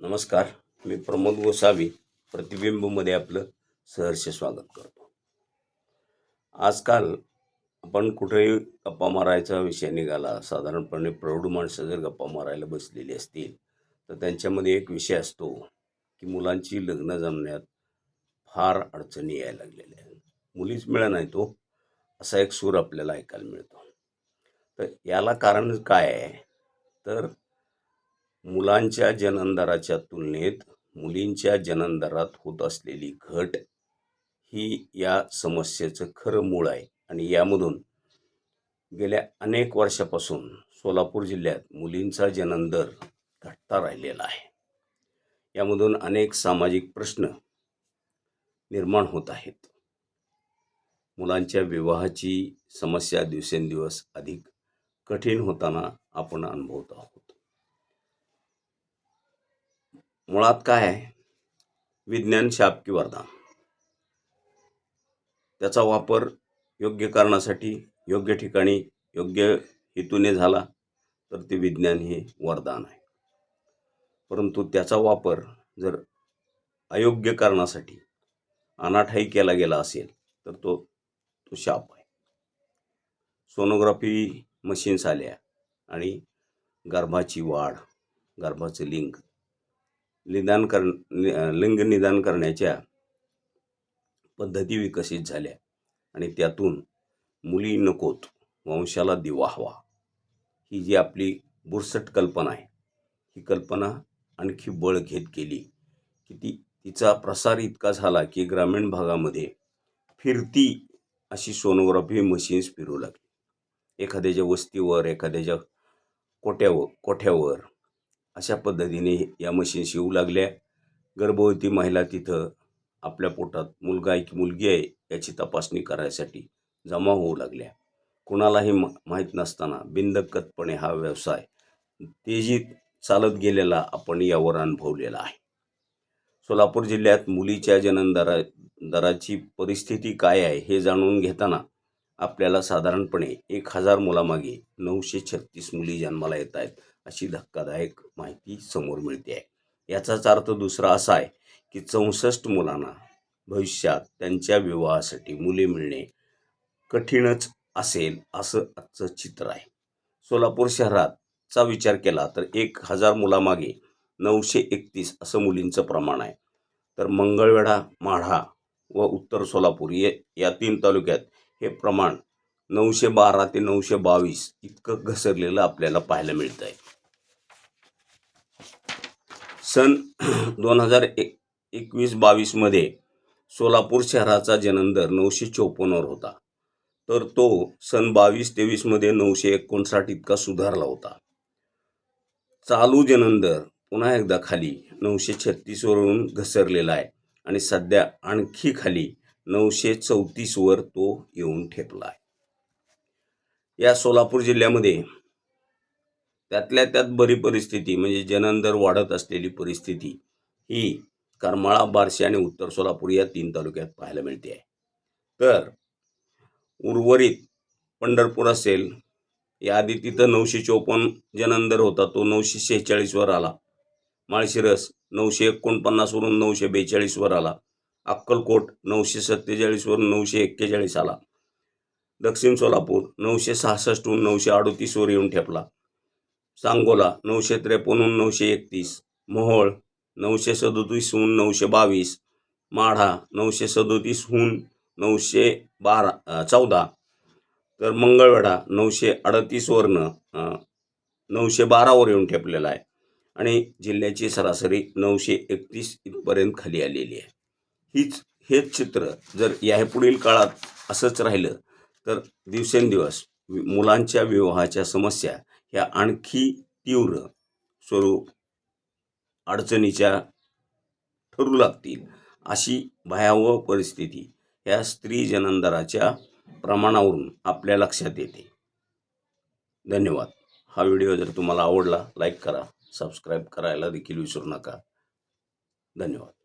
नमस्कार. मी प्रमोद गोसावी प्रतिबिंबमध्ये आपलं सहर्ष स्वागत करतो. आजकाल आपण कुठेही गप्पा मारायचा विषय निघाला साधारणपणे प्रौढ माणसं जर गप्पा मारायला बसलेली असतील तर त्यांच्यामध्ये एक विषय असतो की मुलांची लग्न जमण्यात फार अडचणी यायला लागलेल्या आहेत. मुलीच मिळा नाही तो असा एक सूर आपल्याला ऐकायला मिळतो. तर याला कारण काय आहे? तर मुलांच्या जन्मदराच्या तुलनेत मुलींच्या जन्मदरात होत असलेली घट ही या समस्येचं खरं मूळ आहे. आणि यामधून गेल्या अनेक वर्षापासून सोलापूर जिल्ह्यात मुलींचा जन्मदर घटता राहिलेला आहे. यामधून अनेक सामाजिक प्रश्न निर्माण होत आहेत. मुलांच्या विवाहाची समस्या दिवसेंदिवस अधिक कठीण होताना आपण अनुभवत आहोत. मुळात काय आहे? विज्ञान शाप की वरदान? त्याचा वापर योग्य कारणासाठी योग्य ठिकाणी योग्य हेतूने झाला तर ते विज्ञान हे वरदान आहे. परंतु त्याचा वापर जर अयोग्य कारणासाठी अनाठाई केला गेला असेल तर तो तो शाप आहे. सोनोग्राफी मशीन्स आल्या आणि गर्भाची वाढ गर्भाचं लिंग निदान कर नि- लिंग निदान करण्याच्या पद्धती विकसित झाल्या. आणि त्यातून मुली नकोत वंशाला दिवा हवा. ही जी आपली बुरसट कल्पना आहे ही कल्पना आणखी बळ घेत गेली की ती तिचा प्रसार इतका झाला की ग्रामीण भागामध्ये फिरती अशी सोनोग्राफी मशीन्स फिरू लागली. एखाद्याच्या वस्तीवर एखाद्याच्या कोट्यावर कोठ्यावर अशा पद्धतीने या मशीन्स येऊ लागल्या. गर्भवती महिला तिथं आपल्या पोटात मुलगा आहे की मुलगी आहे याची तपासणी करायसाठी जमा होऊ लागल्या. कुणालाही मा माहीत नसताना बिनदक्कतपणे हा व्यवसाय तेजीत चालत गेलेला आपण यावर अनुभवलेला आहे. सोलापूर जिल्ह्यात मुलीच्या जननदरा दराची परिस्थिती काय आहे हे जाणून घेताना आपल्याला साधारणपणे एक हजार मुलामागे नऊशे छत्तीस मुली जन्माला येत आहेत. अशी धक्कादायक माहिती समोर मिळते आहे. याचाच अर्थ दुसरा असा आहे की चौसष्ट मुलांना भविष्यात त्यांच्या विवाहासाठी मुले मिळणे कठीणच असेल असं आजचं चित्र आहे. सोलापूर शहरातचा विचार केला तर एक हजार मुलामागे नऊशे एकतीस असं मुलींचं प्रमाण आहे. तर मंगळवेढा माढा व उत्तर सोलापूर ये या तीन तालुक्यात हे प्रमाण नऊशे बारा ते नऊशे बावीस इतकं घसरलेलं आपल्याला पाहायला मिळतं आहे सन दोन हजार एक एकवीस बावीसमध्ये सोलापूर शहराचा जन्मदर नऊशे चोपन्नवर होता. तर तो सन बावीस तेवीसमध्ये नऊशे एकोणसाठ इतका सुधारला होता. चालू जन्मदर पुन्हा एकदा खाली नऊशे छत्तीसवरून घसरलेला आहे आणि सध्या आणखी खाली नऊशे चौतीसवर तो येऊन ठेपला आहे. या सोलापूर जिल्ह्यामध्ये त्यातल्या त्यात बरी परिस्थिती म्हणजे जनंदर वाढत असलेली परिस्थिती ही करमाळा बार्शी आणि उत्तर सोलापूर या तीन तालुक्यात पाहायला मिळते आहे. तर उर्वरित पंढरपूर असेल याआधी तिथं नऊशे चोपन्न जन्मदर होता तो नऊशे शेहेचाळीसवर आला. माळशिरस नऊशे एकोणपन्नासवरून नऊशे बेचाळीसवर आला. अक्कलकोट नऊशे सत्तेचाळीसवरून नऊशे एक्केचाळीस आला. दक्षिण सोलापूर नऊशे सहासष्टहून नऊशे अडोतीसवर येऊन ठेपला. सांगोला नऊशे त्रेपन्नहून नऊशे एकतीस. मोहोळ नऊशे सदोतीसहून नऊशे बावीस. माढा नऊशे सदोतीसहून नऊशे बारा चौदा. तर मंगळवेढा नऊशे अडतीसवरनं अ, नऊशे बारावर येऊन ठेपलेला आहे. आणि जिल्ह्याची सरासरी नऊशे एकतीस इथपर्यंत खाली आलेली आहे. हीच हेच चित्र जर यापुढील काळात असंच राहिलं तर दिवसेंदिवस मुलांच्या विवाहाच्या समस्या ह्या आणखी तीव्र स्वरूप अडचणीच्या ठरू लागतील अशी भयावह परिस्थिती ह्या स्त्री जनंदराच्या प्रमाणावरून आपल्या लक्षात येते. धन्यवाद. हा व्हिडिओ जर तुम्हाला आवडला लाईक करा सबस्क्राईब करायला देखील विसरू नका. धन्यवाद.